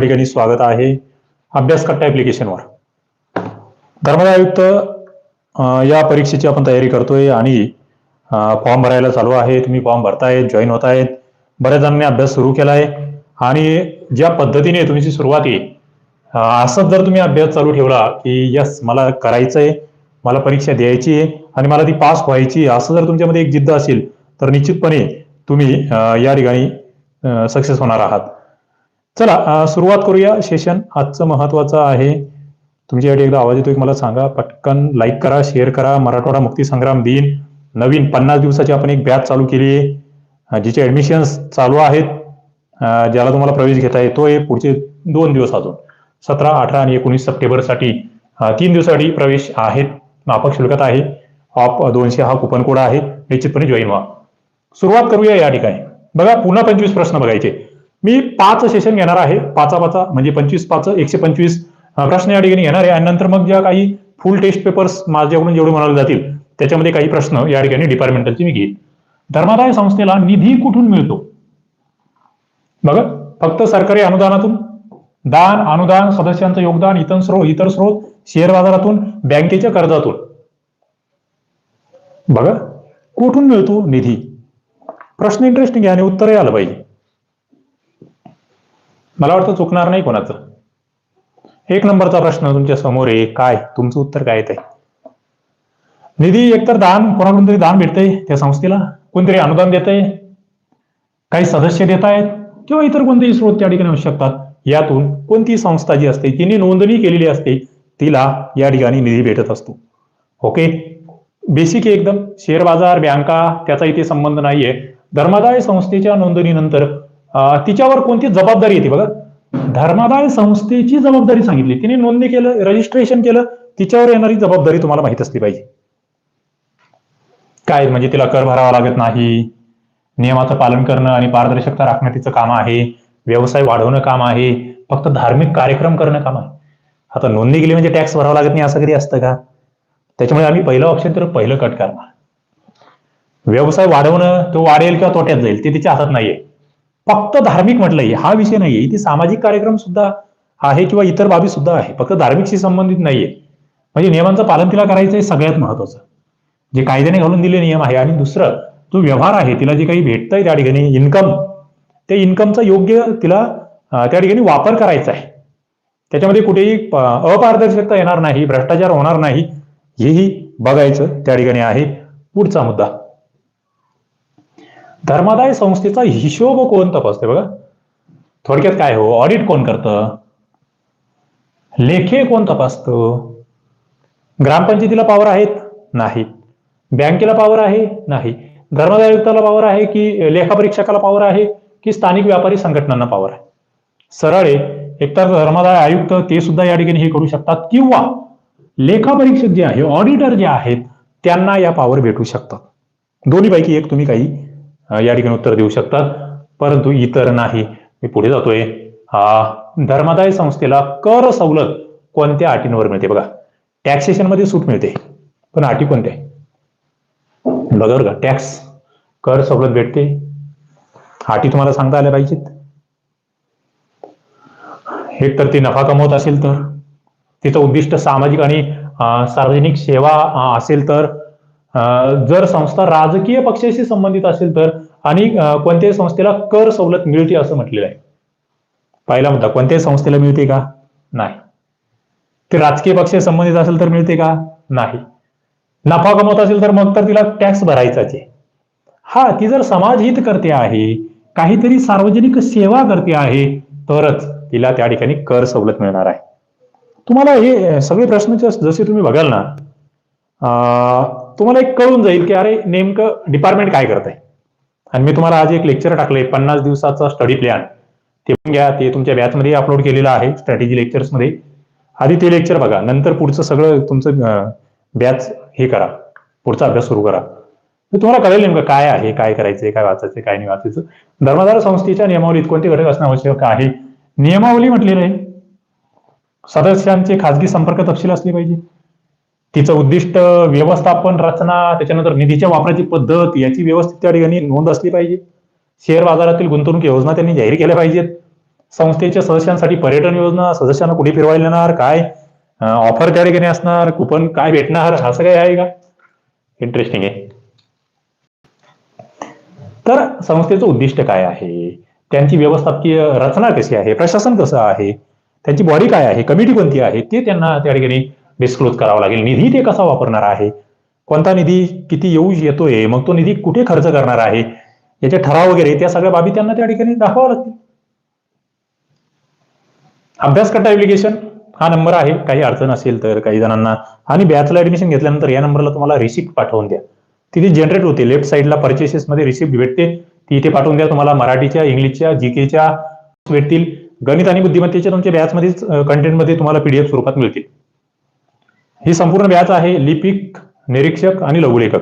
ठिकाणी स्वागत आहे अभ्यास कट्टा ऍप्लिकेशनवर धर्मदाय आयुक्त या परीक्षेची आपण तयारी करतोय आणि फॉर्म भरायला चालू आहे. तुम्ही फॉर्म भरतायत जॉईन होत आहेत बऱ्याच जणांनी अभ्यास सुरू केला आहे आणि ज्या पद्धतीने तुमची सुरुवात आहे असंच जर तुम्ही अभ्यास चालू ठेवला की यस मला करायचंय मला परीक्षा द्यायची आहे आणि मला ती पास व्हायची असं जर तुमच्यामध्ये एक जिद्द असेल तर निश्चितपणे तुम्ही या ठिकाणी सक्सेस होणार आहात. चला सुरुवात करूया. सेशन आजचं महत्वाचं आहे. तुमच्यासाठी एकदा आवाज येतोय मला सांगा. पटकन लाईक करा शेअर करा. मराठवाडा मुक्ती संग्राम दिन. नवीन पन्नास दिवसाची आपण एक बॅच चालू केली आहे जिचे ऍडमिशन्स चालू आहेत. ज्याला तुम्हाला प्रवेश घेता येतोय पुढचे दोन दिवस अजून. सतरा अठरा आणि एकोणीस सप्टेंबरसाठी तीन दिवसासाठी प्रवेश आहेत. माफक शुल्कात आहे. ऑप दोनशे हा कुपन कोड आहे. निश्चितपणे जॉईन व्हा. सुरुवात करूया या ठिकाणी. बघा पुन्हा पंचवीस प्रश्न बघायचे. मी पाच सेशन घेणार आहे. पाचा पाचा म्हणजे पंचवीस पाच एकशे पंचवीस प्रश्न या ठिकाणी घेणार आहे. आणि नंतर मग ज्या काही फुल टेस्ट पेपर्स माझ्याकडून जेवढे म्हणाले जातील त्याच्यामध्ये काही प्रश्न या ठिकाणी डिपार्टमेंटलचे मी घेईन. धर्मादाय संस्थेला निधी कुठून मिळतो? बघा फक्त सरकारी अनुदानातून दान अनुदान सदस्यांचं योगदान इतर स्रोत इतर स्रोत शेअर बाजारातून बँकेच्या कर्जातून. बघा कुठून मिळतो निधी? प्रश्न इंटरेस्टिंग आहे आणि उत्तरही आलं पाहिजे. मला वाटतं चुकणार नाही कोणाचं. एक नंबरचा प्रश्न तुमच्यासमोर आहे. काय? तुमचं उत्तर काय येत आहे निधी एकतर दान कोणाकडून तरी दान भेटतंय त्या संस्थेला? कोणतरी अनुदान देत आहे काही सदस्य देत आहेत किंवा इतर कोणतेही स्रोत त्या ठिकाणी असू शकतात? यातून कोणती संस्था जी असते तिने नोंदणी केलेली असते तिला या ठिकाणी निधी भेटत असतो. ओके? बेसिक आहे एकदम. शेअर बाजार बँका त्याचा इथे संबंध नाहीये. धर्मादाय संस्थेच्या नोंदणीनंतर तिच्यावर कोणती जबाबदारी येते बघा. धर्मादाय संस्थेची जबाबदारी सांगितली. तिने नोंदणी केलं रजिस्ट्रेशन केलं तिच्यावर येणारी जबाबदारी तुम्हाला माहीत असली पाहिजे. काय म्हणजे तिला कर भरावा लागत नाही नियमाचं पालन करणं आणि पारदर्शकता राखणं तिचं काम आहे व्यवसाय वाढवणं काम आहे फक्त धार्मिक कार्यक्रम करणं काम आहे. आता नोंदणी केली म्हणजे टॅक्स भरावा लागत नाही असं कधी असतं का? त्याच्यामुळे आम्ही पहिलं ऑप्शन तर पहिलं कट करणार. व्यवसाय वाढवणं तो वाढेल किंवा तोट्यात जाईल ते तिच्या हातात नाहीये. फक्त धार्मिक म्हटलंय हा विषय नाहीये. इथे सामाजिक कार्यक्रम सुद्धा आहे किंवा इतर बाबी सुद्धा आहे. फक्त धार्मिकशी संबंधित नाहीये. म्हणजे नियमांचं पालन तिला करायचं आहे सगळ्यात महत्वाचं. जे कायद्याने घालून दिले नियम आहे. आणि दुसरं जो व्यवहार आहे तिला जे काही भेटतंय त्या ठिकाणी इन्कम त्या इन्कमचा योग्य तिला त्या ठिकाणी वापर करायचा आहे. त्याच्यामध्ये कुठेही अपारदर्शकता येणार नाही भ्रष्टाचार होणार नाही हेही बघायचं त्या ठिकाणी आहे. पुढचा मुद्दा. धर्मादाय संस्थेचा हिशोब कोण तपासते बघा? थोडक्यात काय हो? ऑडिट कोण करतं? लेखे कोण तपासतं? ग्रामपंचायतीला पॉवर आहेत? नाही. बँकेला पॉवर आहे? नाही. धर्मादाय आयुक्ताला पॉवर आहे की लेखापरीक्षकाला पॉवर आहे की स्थानिक व्यापारी संघटनांना पॉवर आहे? सरळ आहे. एकतर धर्मादाय आयुक्त ते सुद्धा या ठिकाणी हे करू शकतात किंवा लेखापरीक्षक जे आहे ऑडिटर जे आहेत त्यांना या पॉवर भेटू शकतात. दोन्हीपैकी एक तुम्ही काही या ठिकाणी उत्तर देऊ शकतात. परंतु इतर नाही. मी पुढे जातोय. धर्मादाय संस्थेला कर सवलत कोणत्या अटींवर मिळते बघा. टॅक्सेशनमध्ये सूट मिळते. पण अटी कोणत्या? बघा बरं का टॅक्स कर सवलत भेटते. अटी तुम्हाला सांगता आल्या पाहिजेत. एक तर ती नफा कमवत असेल तर. तिचं उद्दिष्ट सामाजिक आणि सार्वजनिक सेवा असेल तर. जर संस्था राजकीय पक्षाशी संबंधित असेल तर आणि कोणत्याही संस्थेला कर सवलत मिळते असं म्हटलेलं आहे. पहिला मुद्दा कोणत्याही संस्थेला मिळते का? नाही. ते राजकीय पक्षाशी संबंधित असेल तर मिळते का? नाही. नफा कमवत असेल तर मग तर तिला टॅक्स भरायचाच आहे. हा ती जर समाजहित करते आहे काहीतरी सार्वजनिक सेवा करते आहे तरच तिला त्या ठिकाणी कर सवलत मिळणार आहे. तुम्हाला हे सगळे प्रश्न जसे तुम्ही बघाल ना तुम्हाला एक कळून जाईल की अरे नेमकं डिपार्टमेंट काय करत आहे आणि मी तुम्हाला आज एक लेक्चर टाकलंय पन्नास दिवसाचा स्टडी प्लॅन ते पण घ्या ते तुमच्या बॅचमध्ये अपलोड केलेलं आहे स्ट्रॅटेजी लेक्चर्समध्ये. आधी ते लेक्चर बघा नंतर पुढचं सगळं तुमचं बॅच हे करा. पुढचा अभ्यास सुरू करा. तुम्हाला कळेल नेमकं काय आहे काय करायचंय काय वाचायचं काय नाही वाचायचं. धर्माधार संस्थेच्या नियमावलीत कोणते घटक असणं आवश्यक आहे? नियमावली म्हटलेलं आहे सदस्यांचे खाजगी संपर्क तपशील असले पाहिजे. तिचं उद्दिष्ट व्यवस्थापन रचना त्याच्यानंतर निधीच्या वापराची पद्धत याची व्यवस्थित त्या ठिकाणी नोंद असली पाहिजे. शेअर बाजारातील गुंतवणूक योजना त्यांनी जाहीर केल्या पाहिजेत. संस्थेच्या सदस्यांसाठी पर्यटन योजना सदस्यांना कुठे फिरवायला येणार काय ऑफर त्या ठिकाणी असणार कुपन काय भेटणार असं काही आहे का? इंटरेस्टिंग आहे. तर संस्थेचं उद्दिष्ट काय आहे? त्यांची व्यवस्थापकीय रचना कशी आहे? प्रशासन कसं आहे? त्यांची बॉडी काय आहे? कमिटी कोणती आहे? ते त्यांना त्या ठिकाणी डिस्क्लोज करावं लागेल. निधी ते कसा वापरणार आहे? कोणता निधी किती येऊ येतोय? मग तो निधी कुठे खर्च करणार आहे? याचे ठराव वगैरे त्या सगळ्या बाबी त्यांना त्या ठिकाणी दाखवावं लागतील. अभ्यासकर्ता ऍप्लिकेशन हा नंबर आहे. काही अडचण असेल तर काही जणांना. आणि बॅचला ऍडमिशन घेतल्यानंतर या नंबरला तुम्हाला रिसिप्ट पाठवून द्या. तिथे जनरेट होते लेफ्ट साईडला परचेसेस मध्ये रिसिप्ट भेटते ती इथे पाठवून द्या. तुम्हाला मराठीच्या इंग्लिशच्या जीकेच्या भेटतील. गणित आणि बुद्धिमत्तेच्या तुमच्या बॅचमध्येच कंटेंटमध्ये तुम्हाला पीडीएफ स्वरूपात मिळतील. ही संपूर्ण बॅच आहे लिपिक निरीक्षक आणि लघुलेखक.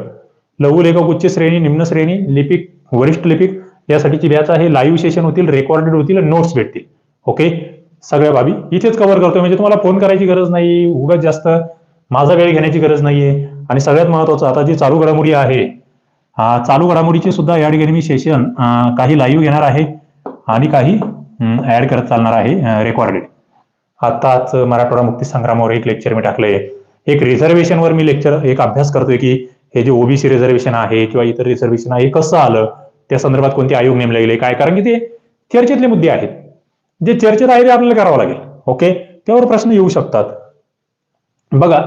लघुलेखक उच्च श्रेणी निम्न श्रेणी लिपिक वरिष्ठ लिपिक यासाठीची बॅच आहे. लाईव्ह सेशन होतील रेकॉर्डेड होतील नोट्स भेटतील. ओके? सगळ्या बाबी इथेच कव्हर करतो म्हणजे तुम्हाला फोन करायची गरज नाही उगाच जास्त माझा वेळ घेण्याची गरज नाहीये. आणि सगळ्यात महत्वाचं आता जी चालू घडामोडी आहे चालू घडामोडीचे सुद्धा या ठिकाणी मी सेशन काही लाईव्ह घेणार आहे आणि काही ऍड करत चालणार आहे रेकॉर्डेड. आताच मराठवाडा मुक्ती संग्रामावर एक लेक्चर मी टाकलंय. एक रिझर्वेशनवर मी लेक्चर एक अभ्यास करतोय की हे जे ओबीसी रिझर्वेशन आहे किंवा इतर रिझर्वेशन आहे हे कसं आलं? त्या संदर्भात कोणते आयोग नेमले गेले? काय? कारण की ते चर्चेतले मुद्दे आहेत. जे चर्चेत आहे ते आपल्याला करावं लागेल. ओके त्यावर प्रश्न येऊ शकतात. बघा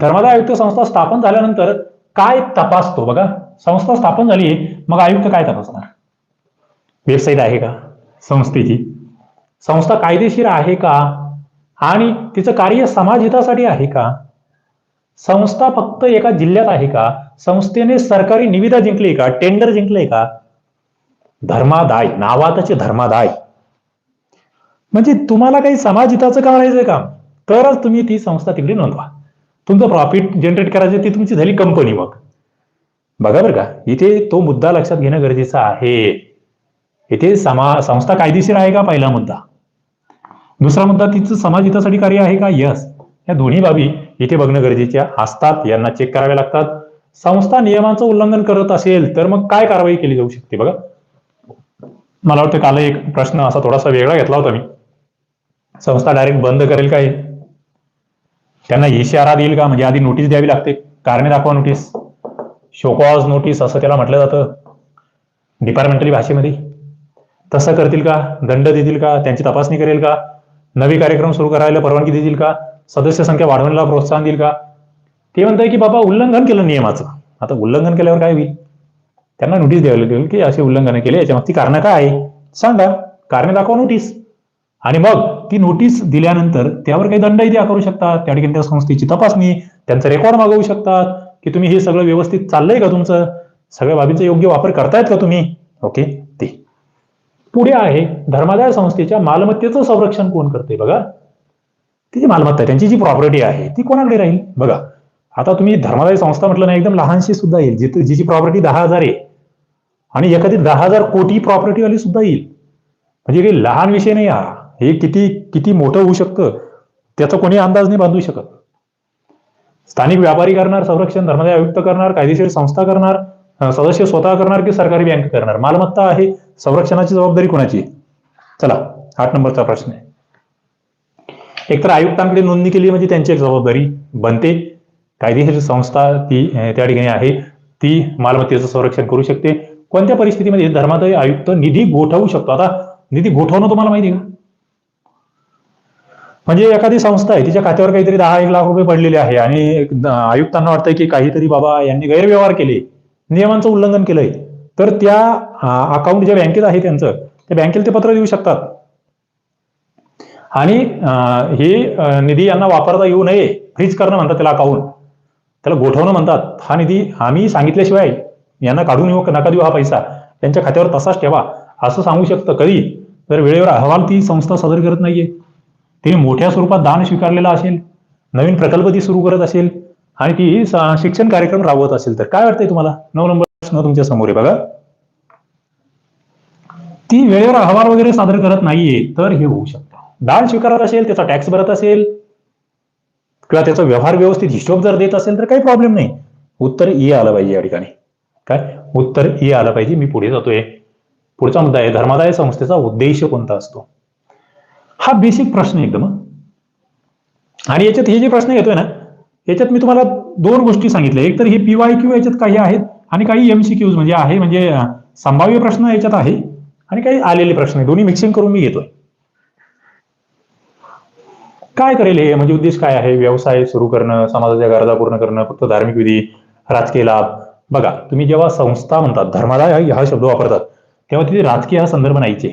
धर्मादाय आयुक्त संस्था स्थापन झाल्यानंतर काय तपासतो? बघा संस्था स्थापन झाली मग आयुक्त काय तपासणार? वेबसाईट आहे का? संस्थेची. संस्था कायदेशीर आहे का? आणि तिचं कार्य समाजहितासाठी आहे का? संस्था फक्त एका जिल्ह्यात आहे का? संस्थेने सरकारी निविदा जिंकली का? टेंडर जिंकले का? धर्मादाय नावातचे धर्मादाय. म्हणजे तुम्हाला काही समाजहिताचं करायचंय काम तरच तुम्ही ती संस्था तिकडे नोंदवा. तुमचं प्रॉफिट जनरेट करायचं ती तुमची झाली कंपनी मग. बघा बरं का इथे तो मुद्दा लक्षात घेणं गरजेचं आहे. इथे समा संस्था कायदेशीर आहे का? पहिला मुद्दा. दुसरा मुद्दा तिचं समाज हितासाठी कार्य आहे का? यस या दोन्ही बाबी इथे बघणं गरजेच्या असतात यांना चेक कराव्या लागतात. संस्था नियमांचं उल्लंघन करत असेल तर मग काय कारवाई केली जाऊ शकते? बघा. मला वाटतं काल एक प्रश्न असा थोडासा वेगळा घेतला होता मी. संस्था डायरेक्ट बंद करेल काय त्यांना इशारा देईल का? म्हणजे आधी नोटीस द्यावी लागते. कारणे दाखवा नोटीस शोकॉज नोटीस असं त्याला म्हटलं जातं. डिपार्टमेंटली भाषेमध्ये. तसं करतील का? दंड देतील का? त्यांची तपासणी करेल का? नवे कार्यक्रम सुरू करायला परवानगी देतील का? सदस्य संख्या वाढवण्याला प्रोत्साहन देईल का? ते म्हणताय की बाबा उल्लंघन केलं नियमाचं. आता उल्लंघन केल्यावर काय होईल? त्यांना नोटीस द्यावी लागेल की असे उल्लंघन केले. याच्या ती कारणं काय आहे सांगा. कारणे दाखवा नोटीस आणि मग ती नोटीस दिल्यानंतर त्यावर काही दंडही द्या करू शकतात. त्या ठिकाणी त्या संस्थेची तपासणी त्यांचा रेकॉर्ड मागवू शकतात की तुम्ही हे सगळं व्यवस्थित चाललंय का तुमचं? सगळ्या बाबीचा योग्य वापर करतायत का तुम्ही? ओके ते. पुढे आहे. धर्मादाय संस्थेच्या मालमत्तेचं संरक्षण कोण करते बघा? ती जी मालमत्ता त्यांची जी प्रॉपर्टी आहे ती कोणाकडे राहील? बघा. आता तुम्ही धर्मादाय संस्था म्हटलं ना एकदम लहानशी सुद्धा येईल. जिथे जिची प्रॉपर्टी दहा हजार आहे. आणि एखादी दहा हजार कोटी प्रॉपर्टीवाली सुद्धा येईल. म्हणजे काही लहान विषय नाही हा. हे किती किती मोठं होऊ शकतं? त्याचा कोणी अंदाज नाही बांधू शकत. स्थानिक व्यापारी करणार संरक्षण धर्मादाय आयुक्त करणार कायदेशीर संस्था करणार सदस्य स्वतः करणार की सरकारी बँक करणार? मालमत्ता आहे. संरक्षणाची जबाबदारी कोणाची? चला आठ नंबरचा प्रश्न आहे. एकतर आयुक्तांकडे नोंदणी केली म्हणजे त्यांची एक जबाबदारी बनते. कायदेशीर संस्था ती त्या ठिकाणी आहे. ती मालमत्तेचं संरक्षण करू शकते. कोणत्या परिस्थितीमध्ये धर्मादाय आयुक्त निधी गोठवू शकतो? आता निधी गोठवणं तुम्हाला माहिती आहे का? म्हणजे एखादी संस्था आहे तिच्या खात्यावर काहीतरी दहा एक लाख रुपये पडलेले आहे आणि आयुक्तांना वाटतंय की काहीतरी बाबा यांनी गैरव्यवहार केले. नियमांचं उल्लंघन केलंय. तर त्या अकाउंट ज्या बँकेत आहे त्यांचं त्या बँकेला ते पत्र देऊ शकतात. आणि हे निधी यांना वापरता येऊ नये फ्रीज करणं म्हणतात त्याला अकाउंट त्याला गोठवणं म्हणतात. हा निधी आम्ही सांगितल्याशिवाय यांना काढून येऊ नका देऊ हा पैसा. त्यांच्या खात्यावर तसाच ठेवा. असं सांगू शकतं कधी. जर वेळेवर अहवाल ती संस्था सादर करत नाहीये. तिने मोठ्या स्वरूपात दान स्वीकारलेला असेल नवीन प्रकल्प ती सुरू करत असेल आणि ती शिक्षण कार्यक्रम राबवत असेल तर काय वाटतंय तुम्हाला? नऊ नंबर प्रश्न तुमच्यासमोर आहे बघा. ती वेळेवर अहवाल वगैरे सादर करत नाहीये तर हे होऊ शकतं. दान स्वीकारत असेल त्याचा टॅक्स भरत असेल किंवा त्याचा व्यवहार व्यवस्थित हिशोब जर देत असेल तर काही प्रॉब्लेम नाही. उत्तर ए आलं पाहिजे या ठिकाणी. काय? उत्तर ए आलं पाहिजे. मी पुढे जातोय. पुढचा मुद्दा आहे धर्मादाय संस्थेचा उद्देश कोणता असतो? हा बेसिक प्रश्न एकदम आणि याच्यात हे जे प्रश्न येतोय ना याच्यात मी तुम्हाला दोन गोष्टी सांगितल्या. एक तर हे पीवाय क्यू याच्यात काही आहेत आणि काही एमसीक्यूज म्हणजे आहे म्हणजे संभाव्य प्रश्न याच्यात आहे आणि काही आलेले प्रश्न आहे दोन्ही मिक्सिंग करून मी घेतोय. काय करेल हे? म्हणजे उद्देश काय आहे? व्यवसाय सुरू करणं समाजाच्या गरजा पूर्ण करणं फक्त धार्मिक विधी राजकीय लाभ? बघा तुम्ही जेव्हा संस्था म्हणतात धर्मादाय हा शब्द वापरतात तेव्हा तिथे राजकीय हा संदर्भ नाहीचे.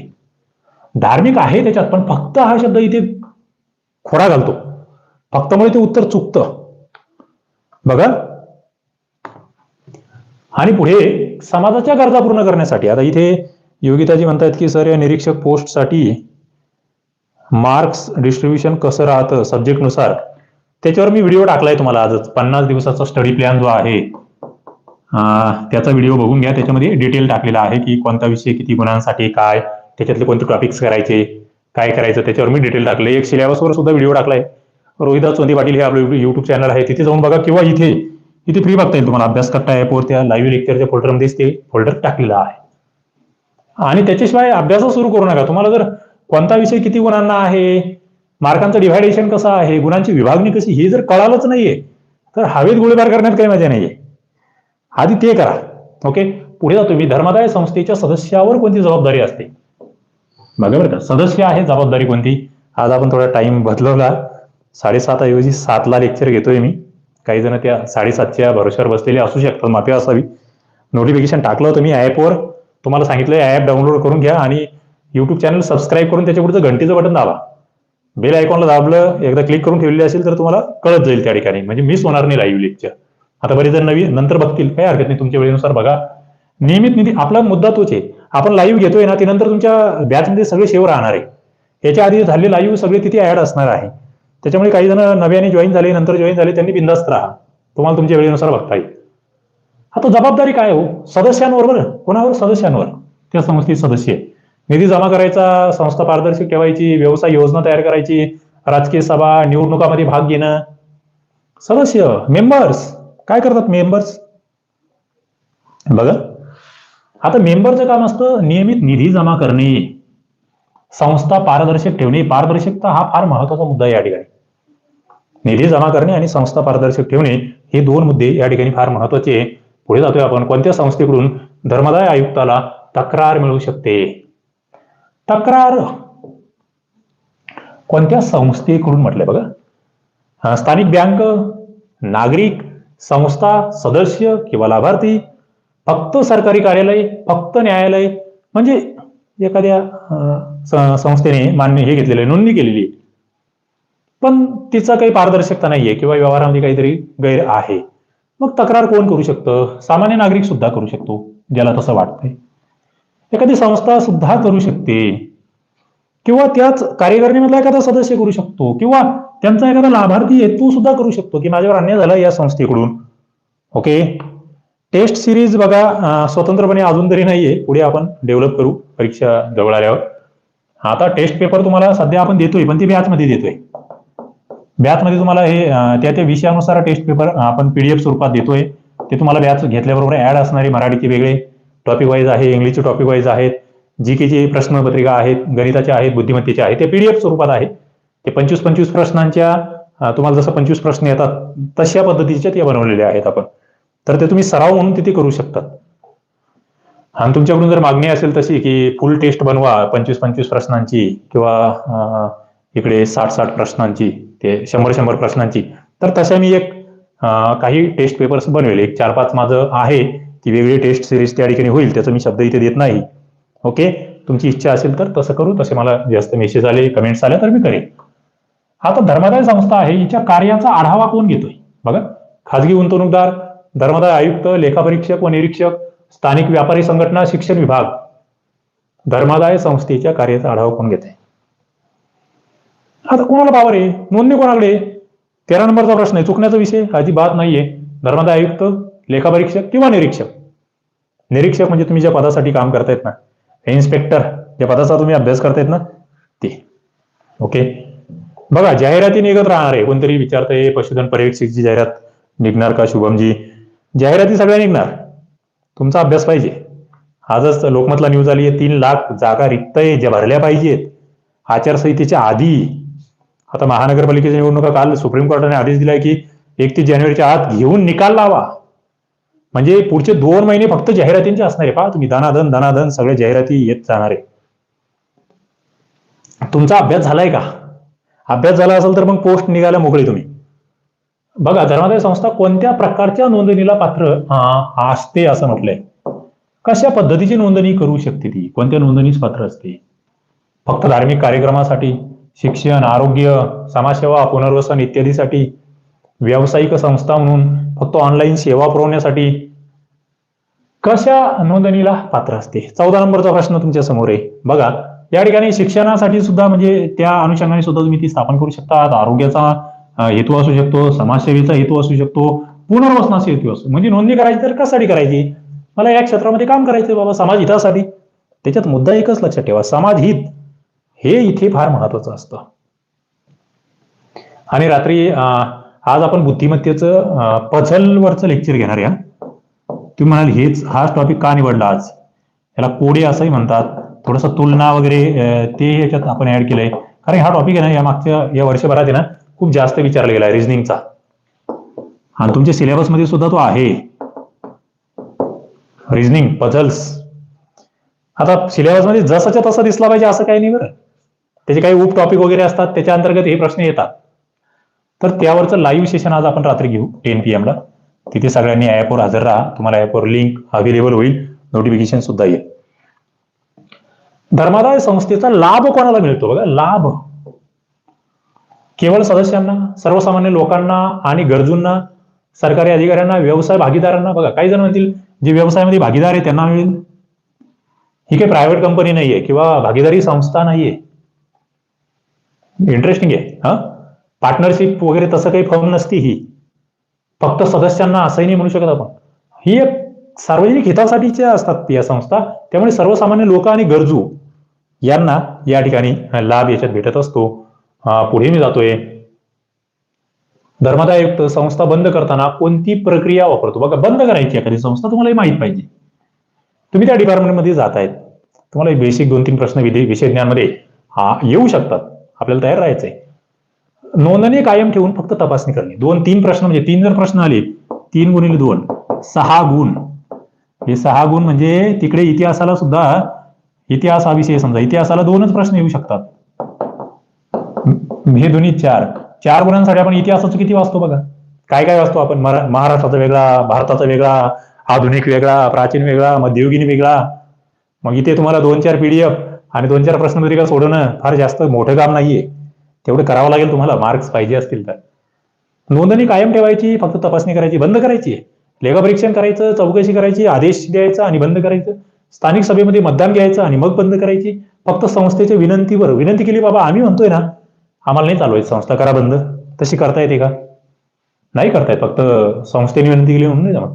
धार्मिक आहे त्याच्यात पण फक्त हा शब्द इथे खोडा घालतो. फक्त मुळे ते उत्तर चुकतं. बघा. आणि पुढे समाजाच्या गरजा पूर्ण करण्यासाठी. आता इथे योगिताजी म्हणतायत की सर या निरीक्षक पोस्टसाठी मार्क्स डिस्ट्रीब्युशन कसं राहतं सब्जेक्टनुसार त्याच्यावर मी व्हिडिओ टाकलाय तुम्हाला आजच पन्नास दिवसाचा स्टडी प्लॅन जो आहे त्याचा व्हिडिओ बघून घ्या. त्याच्यामध्ये डिटेल टाकलेला आहे की कोणता विषय किती गुणांसाठी काय त्याच्यातले कोणते टॉपिक्स करायचे काय करायचं त्याच्यावर मी डिटेल टाकले एक सिलेबसवर सुद्धा व्हिडिओ टाकलाय. रोहिदास चोंदी पाटील हे आपलं युट्यूब चॅनल आहे. तिथे जाऊन बघा किंवा इथे इथे फ्री बघता येईल तुम्हाला. अभ्यास करता ऍपवर त्या लाईव्ह लेक्चरच्या फोल्डरमध्येच ते फोल्डर टाकलेलं आहे. आणि त्याच्याशिवाय अभ्यास सुरू करू नका. तुम्हाला जर कोणता विषय किती गुणांना आहे मार्कांचं डिव्हायडेशन कसं आहे गुणांची विभागणी कशी हे जर कळालंच नाहीये तर हवेत गोळीबार करण्यात काही मजा नाहीये. आधी ते करा. ओके पुढे जातो. मी धर्मादाय संस्थेच्या सदस्यावर कोणती जबाबदारी असते? बघा बरं का. सदस्य आहे जबाबदारी कोणती? आज आपण थोडा टाइम बदलवला. साडेसात ऐवजी सातला लेक्चर घेतोय मी. काही जण त्या साडेसातच्या भरोश्यावर बसलेले असू शकतात माफी असावी. नोटिफिकेशन टाकलं होतं मी ॲपवर तुम्हाला सांगितलं ॲप डाउनलोड करून घ्या आणि यूट्यूब चॅनल सबस्क्राईब करून त्याच्या पुढचं घंटीचं बटन दाबा. बेल आयकॉनला दाबलं एकदा क्लिक करून ठेवलेली असेल तर तुम्हाला कळत जाईल त्या ठिकाणी. म्हणजे मिस होणार नाही लाईव्ह लेक्चर आता बरेच जण नवीन नंतर बघतील. काही हरकत नाही तुमच्या वेळेनुसार बघा. नियमित निधी आपला मुद्दा तोच आहे. आपण लाईव्ह घेतोय ना ती नंतर तुमच्या बॅचमध्ये सगळे शेव राहणार आहे. याच्या आधी झाले लाईव्ह सगळे तिथे ऍड असणार आहे. त्याच्यामुळे काही जण नव्याने जॉईन झाले नंतर जॉईन झाले त्यांनी बिंदास्त राहा. तुम्हाला तुमच्या वेळेनुसार बघता येईल. आता जबाबदारी काय हो? सदस्यांवर बरं. कोणावर? सदस्यांवर. त्या संस्थेत सदस्य निधी जमा करायचा संस्था पारदर्शक ठेवायची व्यवसाय योजना तयार करायची राजकीय सभा निवडणुकामध्ये भाग घेणं. सदस्य मेंबर्स काय करतात मेंबर्स बघा. आता मेंबरचं काम असतं नियमित निधी जमा करणे. संस्था पारदर्शक ठेवणे. पारदर्शकता हा फार महत्त्वाचा मुद्दा या ठिकाणी. निधी जमा करणे आणि संस्था पारदर्शक ठेवणे हे दोन मुद्दे या ठिकाणी फार महत्त्वाचे आहे. पुढे जातोय आपण. कोणत्या संस्थेकडून धर्मदाय आयुक्ताला तक्रार मिळू शकते? तक्रार कोणत्या संस्थेकडून म्हटलंय बघा? स्थानिक बँक नागरिक संस्था सदस्य किंवा लाभार्थी फक्त सरकारी कार्यालय फक्त न्यायालय म्हणजे एखाद्या संस्थेने मान्य हे घेतलेलं आहे नोंदणी केलेली आहे. पण तिचा काही पारदर्शकता नाहीये किंवा व्यवहारामध्ये काहीतरी गैर आहे. मग तक्रार कोण करू शकतं? सामान्य नागरिक सुद्धा करू शकतो ज्याला तसं वाटतंय. एखादी संस्था सुद्धा करू शकते. किंवा त्याच कार्यकारिणीमधला एखादा सदस्य करू शकतो किंवा त्यांचा एखादा लाभार्थी आहे तो सुद्धा करू शकतो की माझ्यावर अन्याय झाला या संस्थेकडून. ओके? टेस्ट सिरीज बघा स्वतंत्रपणे अजून तरी नाहीये. पुढे आपण डेव्हलप करू परीक्षा जवळ आल्यावर. आता टेस्ट पेपर तुम्हाला सध्या आपण देतोय पण ती बॅचमध्ये देतोय. बॅचमध्ये तुम्हाला हे त्या त्या विषयानुसार टेस्ट पेपर आपण पीडीएफ स्वरूपात देतोय. ते तुम्हाला बॅच घेतल्याबरोबर ऍड असणारे मराठीचे वेगळे टॉपिक वाईज आहे इंग्लिशचे टॉपिक वाईज आहेत जी केची प्रश्नपत्रिका आहेत गणिताचे आहेत बुद्धिमत्तेचे आहेत ते पीडीएफ स्वरूपात आहे. ते पंचवीस पंचवीस प्रश्नांच्या तुम्हाला जसं पंचवीस प्रश्न येतात तशा पद्धतीच्या ते बनवलेले आहेत आपण. तर ते तुम्ही सराव म्हणून तिथे करू शकतात. आणि तुमच्याकडून जर मागणी असेल तशी की फुल टेस्ट बनवा पंचवीस पंचवीस प्रश्नांची किंवा इकडे साठ साठ प्रश्नांची ते शंभर शंभर प्रश्नांची. तर तशा मी एक काही टेस्ट पेपर्स बनवेल. एक चार पाच माझं आहे ती वेगळी टेस्ट सिरीज त्या ठिकाणी होईल त्याचा मी शब्द इथे देत नाही. ओके तुमची इच्छा असेल तर तसं करू तसे मला जास्त मेसेज आले कमेंट्स आले तर मी करेन आता धर्मादाय संस्था आहे हिच्या कार्याचा आढावा कोण घेतोय? बघा खाजगी गुंतवणूकदार धर्मादाय आयुक्त लेखापरीक्षक व निरीक्षक स्थानिक व्यापारी संघटना शिक्षण विभाग. धर्मादाय संस्थेच्या कार्याचा आढावा कोण घेत आहे आता कोणाला पावर आहे? नोंदणी कोणाकडे तेरा नंबरचा प्रश्न आहे चुकण्याचा विषय अजिबात नाहीये. धर्मदाय आयुक्त लेखापरीक्षक किंवा निरीक्षक. निरीक्षक म्हणजे तुम्ही ज्या पदासाठी काम करतायत ना इन्स्पेक्टर ज्या पदाचा तुम्ही अभ्यास करतायत ना ते. ओके बघा जाहिराती निघत राहणार आहे. कोणतरी विचारतंय पशुधन पर्यवेक्षकची जाहिरात निघणार का शुभमजी? जाहिराती सगळ्या निघणार. तुमचा अभ्यास पाहिजे. आजच लोकमतला न्यूज आली आहे तीन लाख जागा रिक्त आहे ज्या भरल्या पाहिजेत. आचारसंहितेच्या आधी आता महानगरपालिकेच्या निवडणुका काल सुप्रीम कोर्टाने आदेश दिलाय की एकतीस जानेवारीच्या आत घेऊन निकाल लावा. म्हणजे पुढचे दोन महिने फक्त जाहिरातींचे असणार आहे. पहा तुम्ही धनाधन धनाधन सगळे जाहिराती येत जाणार आहे. तुमचा अभ्यास झालाय का? अभ्यास झाला असेल तर मग पोस्ट निघायला मोकळी तुम्ही. बघा धर्मादाय संस्था कोणत्या प्रकारच्या नोंदणीला पात्र? असते असं म्हटलंय. कशा पद्धतीची नोंदणी करू शकते ती? कोणत्या नोंदणीस पात्र असते? फक्त धार्मिक कार्यक्रमासाठी? शिक्षण आरोग्य समाजसेवा पुनर्वसन इत्यादीसाठी व्यावसायिक संस्था म्हणून फक्त ऑनलाईन सेवा पुरवण्यासाठी कशा नोंदणीला पात्र असते? चौदा नंबरचा प्रश्न तुमच्यासमोर आहे. बघा या ठिकाणी शिक्षणासाठी सुद्धा म्हणजे त्या अनुषंगाने सुद्धा तुम्ही ती स्थापन करू शकता आरोग्याचा हेतू असू शकतो समाजसेवेचा हेतू असू शकतो पुनर्वसनाचा हेतू असतो म्हणजे नोंदणी करायची तर कशासाठी करायची? मला या क्षेत्रामध्ये काम करायचंय बाबा समाज हितासाठी त्याच्यात मुद्दा एकच लक्षात ठेवा. समाज हित हे इथे फार महत्वाचं असतं. आणि रात्री आज आपण बुद्धिमत्तेचं पझलवरचं लेक्चर घेणार आहे तुम्ही म्हणाल हेच हाच टॉपिक का निवडला आज? याला कोडे असंही म्हणतात. थोडंसं तुलना वगैरे ते याच्यात आपण ऍड केलंय. कारण हा टॉपिक आहे ना या मागच्या या वर्षभरात आहे ना खूप जास्त विचारला गेला आहे रिझनिंगचा आणि तुमच्या सिलेबसमध्ये सुद्धा तो आहे. रिझनिंग पझल्स आता सिलेबसमध्ये जसाच्या तसा दिसला पाहिजे असं काही नाही बरं. त्याचे काही उप टॉपिक वगैरे असतात त्याच्या अंतर्गत हे प्रश्न येतात. तर त्यावरचं लाईव्ह सेशन आज आपण रात्री घेऊ टेन पी ला. तिथे सगळ्यांनी ॲपवर हजर राहा. तुम्हाला ॲपवर लिंक अवेलेबल होईल. नोटिफिकेशन सुद्धा येईल. धर्मादाय संस्थेचा लाभ कोणाला मिळतो? बघा लाभ. केवळ सदस्यांना सर्वसामान्य लोकांना आणि गरजूंना सरकारी अधिकाऱ्यांना व्यवसाय भागीदारांना बघा काही जण म्हणतील जे व्यवसायामध्ये भागीदार आहे त्यांना मिळेल. ही काही प्रायव्हेट कंपनी नाहीये किंवा भागीदारी संस्था नाहीये. इंटरेस्टिंग आहे हा? पार्टनरशिप वगैरे तसं काही फॉर्म नसती ही. फक्त सदस्यांना असंही नाही म्हणू शकत आपण. ही एक सार्वजनिक हितासाठीच्या असतात या संस्था. त्यामुळे सर्वसामान्य लोक आणि गरजू यांना या ठिकाणी लाभ याच्यात भेटत असतो. पुढे मी जातोय. धर्मदायुक्त संस्था बंद करताना कोणती प्रक्रिया वापरतो? बघा बंद करायची एखादी संस्था तुम्हाला माहीत पाहिजे. तुम्ही त्या डिपार्टमेंटमध्ये जात आहेत तुम्हाला बेसिक दोन तीन प्रश्न विधी विषय ज्ञानमध्ये हा येऊ शकतात. आपल्याला तयार राहायचंय. नोंदणी कायम ठेवून फक्त तपासणी करणे. दोन तीन प्रश्न म्हणजे तीन जर प्रश्न आले तीन गुणिले दोन सहा गुण. हे सहा गुण म्हणजे तिकडे इतिहासाला सुद्धा इतिहास हा विषय समजा इतिहासाला दोनच प्रश्न येऊ शकतात. हे दोन्ही चार. चार गुणांसाठी आपण इतिहासाचं किती वाचतो बघा? काय काय वाचतो आपण? महाराष्ट्राचा वेगळा भारताचा वेगळा आधुनिक वेगळा प्राचीन वेगळा मध्ययुगीन वेगळा. मग इथे तुम्हाला दोन चार पीडीएफ आणि दोन चार प्रश्नपत्रिका सोडवणं फार जास्त मोठं काम नाहीये. तेवढं करावं लागेल तुम्हाला मार्क्स पाहिजे असतील तर. नोंदणी कायम ठेवायची फक्त तपासणी करायची बंद करायची लेखापरीक्षण करायचं चौकशी करायची आदेश द्यायचा आणि बंद करायचं. स्थानिक सभेमध्ये मतदान घ्यायचं आणि मग बंद करायची. फक्त संस्थेच्या विनंतीवर विनंती केली बाबा आम्ही म्हणतोय ना आम्हाला नाही चालवायची संस्था करा बंद. तशी करता येते का? नाही करतायत फक्त संस्थेने विनंती केली म्हणून नाही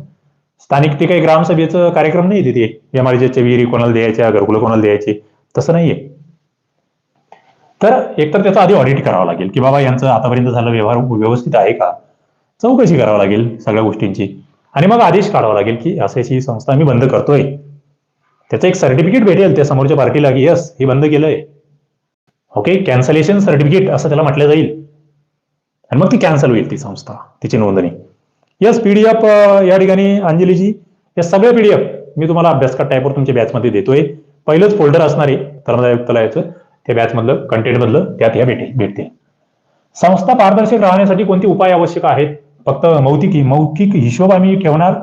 स्थानिक ते काही ग्रामसभेचं कार्यक्रम नाही तिथे. एमआरजीच्या विहिरी कोणाला द्यायच्या घरकुलं कोणाला द्यायचे. तसं नाहीये. तर एकतर त्याचं आधी ऑडिट करावं लागेल की बाबा यांचं आतापर्यंत झालं व्यवहार व्यवस्थित आहे का? चौकशी करावं लागेल सगळ्या गोष्टींची. आणि मग आदेश काढावा लागेल की अशी अशी संस्था मी बंद करतोय. त्याचं एक सर्टिफिकेट भेटेल त्या समोरच्या पार्टीला की यस हे बंद केलंय. ओके कॅन्सलेशन सर्टिफिकेट असं त्याला म्हटलं जाईल. आणि मग ती कॅन्सल होईल ती संस्था तिची नोंदणी. यस पीडीएफ या ठिकाणी अंजलीजी या सगळे पीडीएफ मी तुम्हाला अभ्यासक्रम टाईपवर तुमच्या बॅचमध्ये देतोय. पहिलंच फोल्डर असणार आहे धर्मदायुक्तला त्या बॅचमधलं कंटेंटमधलं त्यात ह्या भेटे भेटतील. संस्था पारदर्शक राहण्यासाठी कोणते उपाय आवश्यक आहेत? फक्त मौतिकी मौखिक हिशोब आम्ही ठेवणार.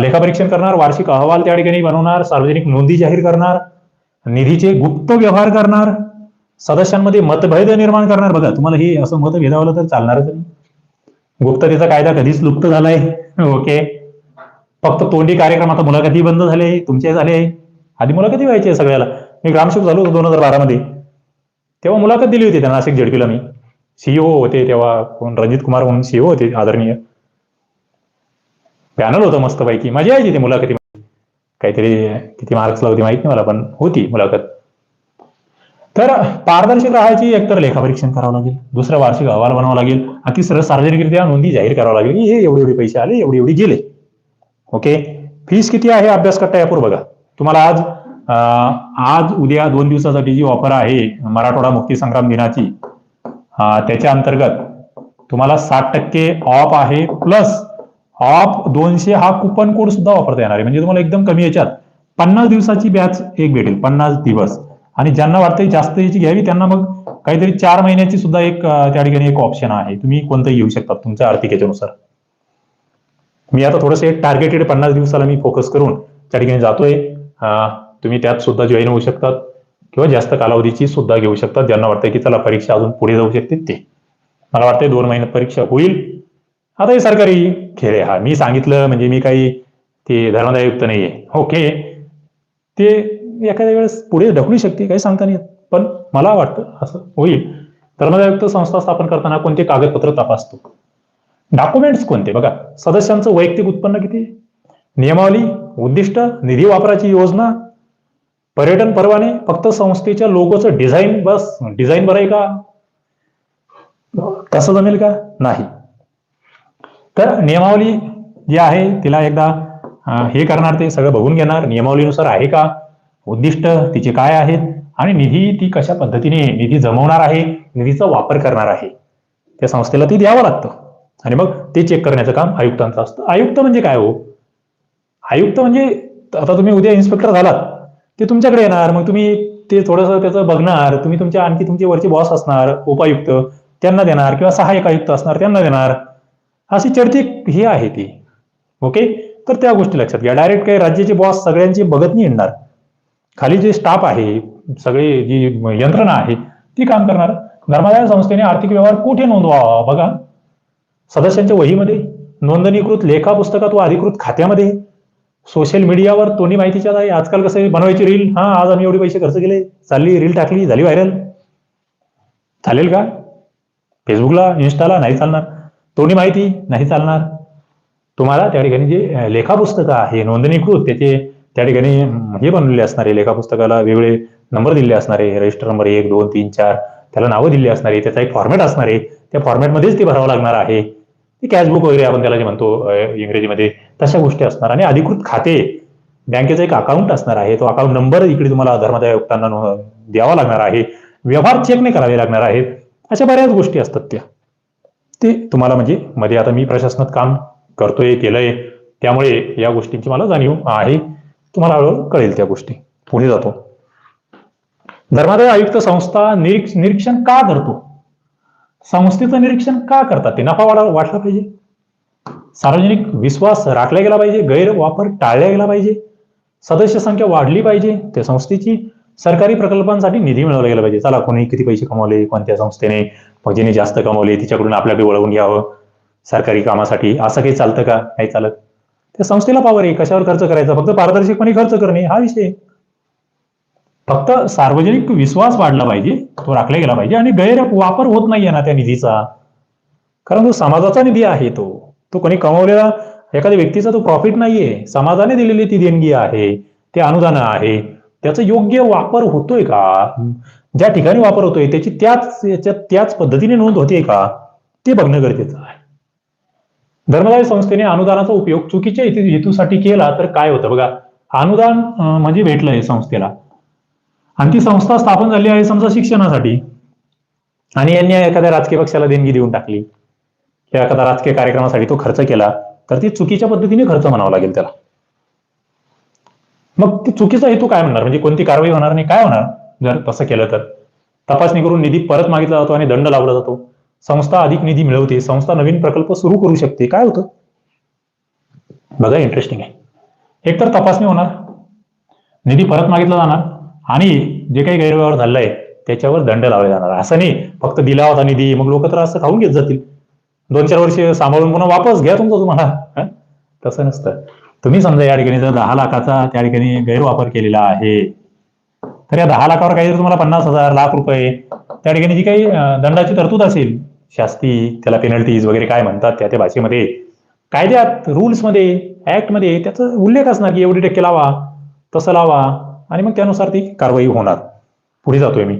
लेखापरीक्षण करणार वार्षिक अहवाल त्या ठिकाणी बनवणार सार्वजनिक नोंदी जाहीर करणार निधीचे गुप्त व्यवहार करणार सदस्यांमध्ये मतभेद निर्माण करणार. बघा तुम्हाला हे असं मत भेदावलं तर चालणारच नाही गुप्ततेचा कायदा कधीच लुप्त झालाय. ओके. फक्त तोंडी कार्यक्रम आता मुलाखती बंद झाले तुमचे झाले. आधी मुलाखती व्हायची सगळ्याला. मी ग्रामसेवक झालो होतो दोन हजार बारा मध्ये. तेव्हा मुलाखत दिली होती त्या नाशिक झेडपीला मी. सीईओ होते तेव्हा कोण रणजित कुमार म्हणून सीईओ होते आदरणीय. पॅनल होतं मस्तपैकी. मजा यायची ती मुलाखती. काहीतरी किती मार्क्सला होती माहीत नाही मला पण होती मुलाखत. तर पारदर्शक राहायची एकतर लेखापरीक्षण करावं लागेल. दुसरा वार्षिक अहवाल बनावा लागेल. आणि तिसरं सार्वजनिकरित्या नोंदी जाहीर करावं लागेल. हे एवढे एवढे पैसे आले एवढे एवढे गेले. ओके फीस किती आहे? अभ्यास करता यापूर बघा. तुम्हाला आज आज उद्या दोन दिवसासाठी जी ऑफर आहे मराठवाडा मुक्ती संग्राम दिनाची त्याच्या अंतर्गत तुम्हाला साठ टक्के ऑफ आहे प्लस ऑफ दोनशे हा कुपन कोड सुद्धा वापरता येणार आहे. म्हणजे तुम्हाला एकदम कमी याच्यात पन्नास दिवसाची बॅच एक भेटेल पन्नास दिवस. आणि ज्यांना वाटतं जास्त याची घ्यावी त्यांना मग काहीतरी चार महिन्याची सुद्धा एक त्या ठिकाणी एक ऑप्शन आहे. तुम्ही कोणतंही घेऊ शकता तुमच्या आर्थिक याच्यानुसार. मी आता थोडंसं एक टार्गेटेड पन्नास दिवसाला मी फोकस करून त्या ठिकाणी जातोय. तुम्ही त्यात सुद्धा जॉईन होऊ शकतात किंवा जास्त कालावधीची सुद्धा घेऊ शकतात. ज्यांना वाटतं की चला परीक्षा अजून पुढे जाऊ शकते ते. मला वाटतंय दोन महिन्यात परीक्षा होईल. आता हे सरकारी खेळ आहे. हा मी सांगितलं म्हणजे मी काही ते धर्मदायुक्त नाहीये. ओके. ते एखाद्या वेळेस पुढे ढकलू शकते काही सांगता नाही पण मला वाटतं असं होईल. धर्मदायुक्त संस्था स्थापन करताना कोणते कागदपत्र तपासतो? डॉक्युमेंट्स कोणते? बघा सदस्यांचं वैयक्तिक उत्पन्न किती? नियमावली? उद्दिष्ट निधी वापराची योजना पर्यटन परवाने फक्त संस्थेच्या लोगोचं डिझाईन बस. डिझाईन बरं आहे का? तसं जमेल का? नाही. तर नियमावली जी आहे तिला एकदा हे करणार ते सगळं बघून घेणार. नियमावलीनुसार आहे का? उद्दिष्ट तिचे काय आहेत? आणि निधी ती कशा पद्धतीने निधी जमवणार आहे? निधीचा वापर करणार आहे? त्या संस्थेला ती द्यावं लागतं. आणि मग ते चेक करण्याचं काम आयुक्तांचं असतं. आयुक्त म्हणजे काय हो? आयुक्त म्हणजे आता तुम्ही उद्या इन्स्पेक्टर झालात ते तुमच्याकडे येणार मग तुम्ही ते थोडंसं त्याचं बघणार तुम्ही तुमच्या आणखी तुमचे वरचे बॉस असणार उपायुक्त त्यांना देणार किंवा सहाय्यक आयुक्त असणार त्यांना देणार. अशी चर्चे ही आहे ती. ओके तर त्या गोष्टी लक्षात घ्या. डायरेक्ट काही राज्याचे बॉस सगळ्यांची बघत नाही येणार. खाली जे स्टाफ आहे सगळे जी यंत्रणा आहे ती काम करणार. धर्मादाय संस्थेने आर्थिक व्यवहार कुठे नोंदवावा बघा. सदस्यांच्या वहीमध्ये नोंदणीकृत लेखा पुस्तकात व अधिकृत खात्यामध्ये. सोशल मीडियावर तोंडी माहितीच्या आहे आजकाल कसं आहे, बनवायची रील हा आज आम्ही एवढे पैसे खर्च केले. चालली रील टाकली झाली व्हायरल चालेल का? फेसबुकला इन्स्टाला नाही चालणार. तोंडी माहिती नाही चालणार. तुम्हाला त्या ठिकाणी जे लेखापुस्तकं आहे नोंदणीकृत त्याचे त्या ठिकाणी हे बनवले असणारे लेखापुस्तकाला वेगवेगळे नंबर दिलेले असणारे. रजिस्टर नंबर एक दोन तीन चार त्याला नावं दिली असणारे. त्याचा एक फॉर्मॅट असणार आहे. त्या फॉर्मॅटमध्येच ते भरावं लागणार आहे. ते कॅशबुक वगैरे आपण त्याला जे म्हणतो इंग्रजीमध्ये तशा गोष्टी असणार. आणि अधिकृत खाते बँकेचा एक अकाउंट असणार आहे. तो अकाउंट नंबर इकडे तुम्हाला धर्मादाय आयुक्तांना द्यावा लागणार आहे. व्यवहार चेक नाही करावे लागणार आहेत. अशा बऱ्याच गोष्टी असतात त्या. ते तुम्हाला म्हणजे मध्ये आता मी प्रशासनात काम करतोय केलंय. त्यामुळे या गोष्टींची मला जाणीव आहे. तुम्हाला हळूहळू कळेल त्या गोष्टी. पुढे जातो. धर्मादाय आयुक्त संस्था निरीक्षण का करतो संस्थेचं निरीक्षण का करतात? ते नफा वाढ वाटला पाहिजे. सार्वजनिक विश्वास राखला गेला पाहिजे. गैरवापर टाळला गेला पाहिजे. सदस्य संख्या वाढली पाहिजे. त्या संस्थेची सरकारी प्रकल्पांसाठी निधी मिळवला गेला पाहिजे. चला कोणी किती पैसे कमावले? कोणत्या संस्थेने मग जिने जास्त कमावले? तिच्याकडून आपल्याकडे वळवून घ्यावं. सरकारी कामासाठी असं काही चालतं का? नाही चालत. त्या संस्थेला पावर आहे. कशावर खर्च करायचा? फक्त पारदर्शकपणे खर्च करणे. हा विषय आहे. फक्त सार्वजनिक विश्वास वाढला पाहिजे तो राखला गेला पाहिजे आणि गैरवापर होत नाहीये ना त्या निधीचा. कारण तो समाजाचा निधी आहे तो तो कोणी कमवलेला एखाद्या व्यक्तीचा तो प्रॉफिट नाहीये. समाजाने दिलेली ती देणगी आहे ते अनुदान आहे त्याचा योग्य वापर होतोय का? ज्या ठिकाणी वापर होतोय त्याची त्याच याच्यात त्याच पद्धतीने नोंद होते का? ते बघणं गरजेचं आहे. धर्मदाय संस्थेने अनुदानाचा उपयोग चुकीच्या हेतूसाठी केला तर काय होतं? बघा अनुदान म्हणजे म्हणजे भेटलंय संस्थेला. आणि ती संस्था स्थापन झाली आहे समजा शिक्षणासाठी. आणि यांनी एखाद्या राजकीय पक्षाला देणगी देऊन टाकली. किंवा एखाद्या राजकीय कार्यक्रमासाठी तो खर्च केला तर ती चुकीच्या पद्धतीने खर्च म्हणावा लागेल त्याला. मग ती चुकीचा हेतू काय म्हणणार? म्हणजे कोणती कारवाई होणार नाही काय होणार? जर तसं केलं तर. तपासणी करून निधी परत मागितला जातो आणि दंड लावला जातो. संस्था अधिक निधी मिळवते संस्था नवीन प्रकल्प सुरू करू शकते. काय होतं? बघा इंटरेस्टिंग आहे. एकतर तपासणी होणार. निधी परत मागितला जाणार. आणि जे काही गैरव्यवहार झालाय त्याच्यावर दंड लावले जाणार. असं नाही फक्त दिला होता निधी मग लोक तर असं खाऊन घेत जातील. दोन चार वर्ष सांभाळून पुन्हा वापस घ्या तुमचा तुम्हाला. तसं नसतं. तुम्ही समजा या ठिकाणी जर दहा लाखाचा त्या ठिकाणी गैरवापर केलेला आहे तर या दहा लाखावर काही जर तुम्हाला पन्नास हजार लाख रुपये त्या ठिकाणी जी काही दंडाची तरतूद असेल शास्ती त्याला पेनल्टीज वगैरे काय म्हणतात त्या त्या भाषेमध्ये कायद्यात रूल्समध्ये ऍक्टमध्ये त्याचा उल्लेख असणार की एवढी टक्के लावा तसं लावा. आणि मग त्यानुसार ती कारवाई होणार. पुढे जातोय मी.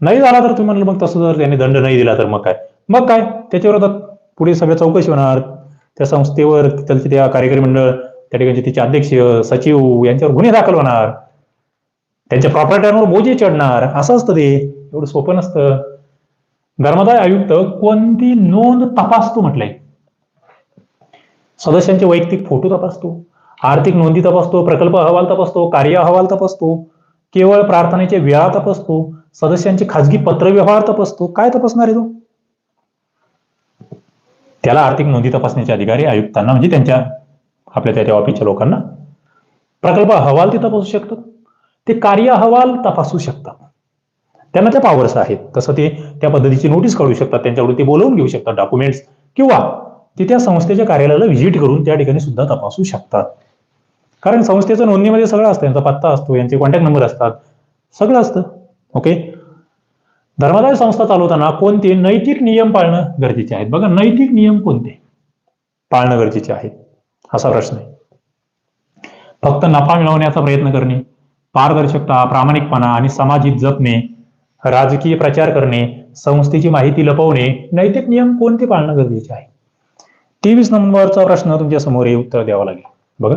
नाही झाला तर तुम्ही म्हणलं मग तसं जर त्याने दंड नाही दिला तर मग काय? मग काय? त्याच्याविरोधात पुढे सगळ्या चौकशी होणार. त्या संस्थेवर त्याचे त्या कार्यकारी मंडळ त्या ठिकाणचे तिचे अध्यक्ष सचिव यांच्यावर गुन्हे दाखल होणार. त्यांच्या प्रॉपर्ट्यांवर बोजे चढणार. असं असतं ते. एवढं सोपं नसतं. धर्मदाय आयुक्त कोणती नोंद तपासतो म्हटलंय. सदस्यांचे वैयक्तिक फोटो तपासतो. आर्थिक नोंदी तपासतो प्रकल्प अहवाल तपासतो कार्य अहवाल तपासतो केवळ प्रार्थनेचे वेळा तपासतो सदस्यांचे खाजगी पत्रव्यवहार तपासतो काय तपासणार आहे तो? त्याला आर्थिक नोंदी तपासण्याचे अधिकारी आयुक्तांना म्हणजे त्यांच्या आपल्या त्या त्या ऑफिसच्या लोकांना प्रकल्प अहवाल ते तपासू शकतात. ते कार्य अहवाल तपासू शकतात. त्यांना त्या पॉवर्स आहेत. तसं ते त्या पद्धतीची नोटीस काढू शकतात. त्यांच्याकडून ते बोलवून घेऊ शकतात. डॉक्युमेंट्स किंवा ते त्या संस्थेच्या कार्यालयाला व्हिजिट करून त्या ठिकाणी सुद्धा तपासू शकतात. कारण संस्थेचं नोंदणीमध्ये सगळं असतं यांचा पत्ता असतो यांचे कॉन्टॅक्ट नंबर असतात. सगळं असतं ओके धर्मादाय संस्था चालवताना कोणते नैतिक नियम पाळणं गरजेचे आहेत? बघा नैतिक नियम कोणते? पाळणं गरजेचे आहे असा प्रश्न आहे. फक्त नफा मिळवण्याचा प्रयत्न करणे पारदर्शकता प्रामाणिकपणा आणि समाजिक जपणे राजकीय प्रचार करणे संस्थेची माहिती लपवणे नैतिक नियम कोणते पाळणं गरजेचे आहे? तेवीस नंबरचा प्रश्न तुमच्यासमोर हे उत्तर द्यावं लागेल. बघा.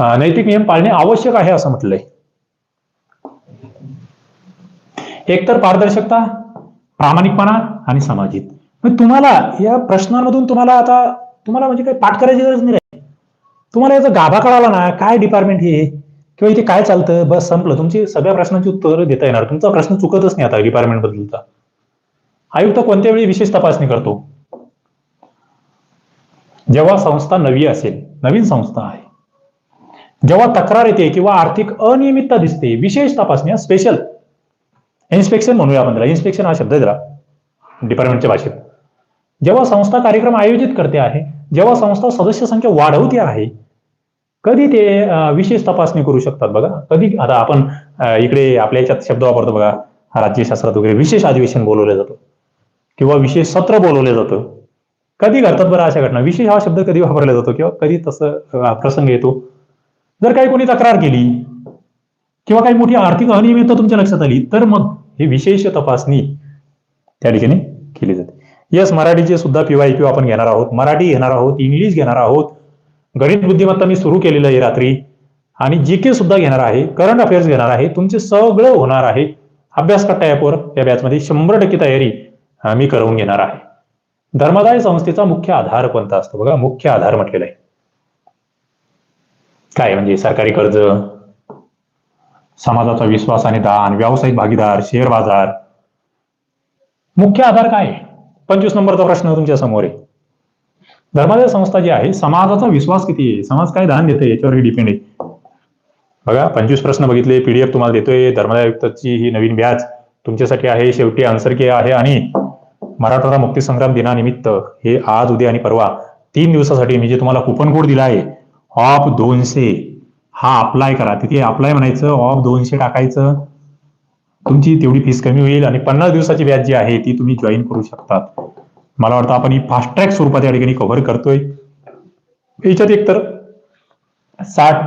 नैतिक नियम पाळणे आवश्यक आहे असं म्हटलंय. एकतर पारदर्शकता प्रामाणिकपणा आणि सामाजिक मग तुम्हाला या प्रश्नांमधून तुम्हाला आता तुम्हाला म्हणजे काही पाठ करायची गरज नाही तुम्हाला याचा गाभा कळाला ना काय डिपार्टमेंट हे? किंवा इथे काय चालतं? बस संपलं. तुमची सगळ्या प्रश्नांची उत्तर देता येणार. तुमचा प्रश्न चुकतच नाही आता डिपार्टमेंट बद्दलचा आयुक्त कोणत्या वेळी विशेष तपासणी करतो? जेव्हा संस्था नवी असेल नवीन संस्था आहे. जेव्हा तक्रार येते किंवा आर्थिक अनियमितता दिसते विशेष तपासणी स्पेशल इन्स्पेक्शन म्हणूया आपण त्याला. इन्स्पेक्शन हा शब्द जरा डिपार्टमेंटच्या भाषेत. जेव्हा संस्था कार्यक्रम आयोजित करते आहे जेव्हा संस्था सदस्य संख्या वाढवते आहे कधी ते विशेष तपासणी करू शकतात बघा. कधी आता आपण इकडे आपल्या याच्यात शब्द वापरतो बघा. राज्यशास्त्रात वगैरे विशेष अधिवेशन बोलवलं जातं. किंवा विशेष सत्र बोलवलं जातं. कधी घडतात बरं अशा घटना. विशेष हा शब्द कधी वापरला जातो किंवा कधी तसं प्रसंग येतो. जर काही कोणी तक्रार केली किंवा काही मोठी आर्थिक अनियमितता तुमच्या लक्षात आली तर मग ही विशेष तपासणी त्या ठिकाणी केली जाते. यस मराठीचे सुद्धा पीवाय क्यू आपण घेणार आहोत मराठी घेणार आहोत इंग्लिश घेणार आहोत. गणित बुद्धिमत्ता मी सुरू केलेलं आहे रात्री. आणि जी के सुद्धा घेणार आहे करंट अफेअर्स घेणार आहे तुमचे सगळं होणार आहे. अभ्यास कट्टा ॲपवर या बॅचमध्ये शंभर टक्के तयारी मी करवून घेणार आहे. धर्मदाय संस्थेचा मुख्य आधार कोणता असतो? बघा मुख्य आधार म्हटलेला आहे. काय म्हणजे सरकारी कर्ज समाजाचा विश्वास आणि दान व्यावसायिक भागीदार शेअर बाजार. मुख्य आधार काय पंचवीस नंबरचा प्रश्न तुमच्यासमोर आहे. धर्मादाय संस्था जी आहे समाजाचा विश्वास किती आहे? समाज काय दान देते याच्यावर डिपेंड आहे. बघा पंचवीस प्रश्न बघितले पीडीएफ तुम्हाला देतोय धर्मादाय आयुक्ताची ही नवीन बॅच तुमच्यासाठी आहे शेवटी आन्सर की आहे आणि मराठवाडा मुक्ती संग्राम दिनानिमित्त हे आज उद्या आणि परवा तीन दिवसासाठी मी जे तुम्हाला कुपन कोड दिला आहे ऑफ दोनशे. हा अप्लाय करा. तिथे अप्लाय म्हणायचं ऑफ दोनशे टाकायचं. तुमची तेवढी फीस कमी होईल आणि पन्नास दिवसाची व्याज जी आहे ती तुम्ही जॉईन करू शकतात. मला वाटतं आपण ही फास्ट ट्रॅक स्वरूपात या ठिकाणी कव्हर करतोय. याच्यात एकतर साठ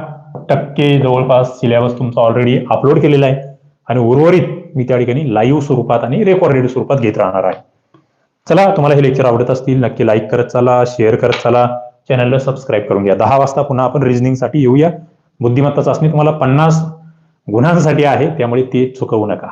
टक्के जवळपास सिलेबस तुमचा ऑलरेडी अपलोड केलेला आहे. आणि उर्वरित मी त्या ठिकाणी लाईव्ह स्वरूपात आणि रेकॉर्डेड स्वरूपात घेत राहणार आहे. चला तुम्हाला हे लेक्चर आवडत असतील नक्की लाईक करत चला शेअर करत चला. चॅनलला सबस्क्राईब करून घ्या. दहा वाजता पुन्हा आपण रिझनिंगसाठी येऊया. बुद्धिमत्ता चाचणी तुम्हाला पन्नास गुणांसाठी आहे त्यामुळे ते चुकवू नका.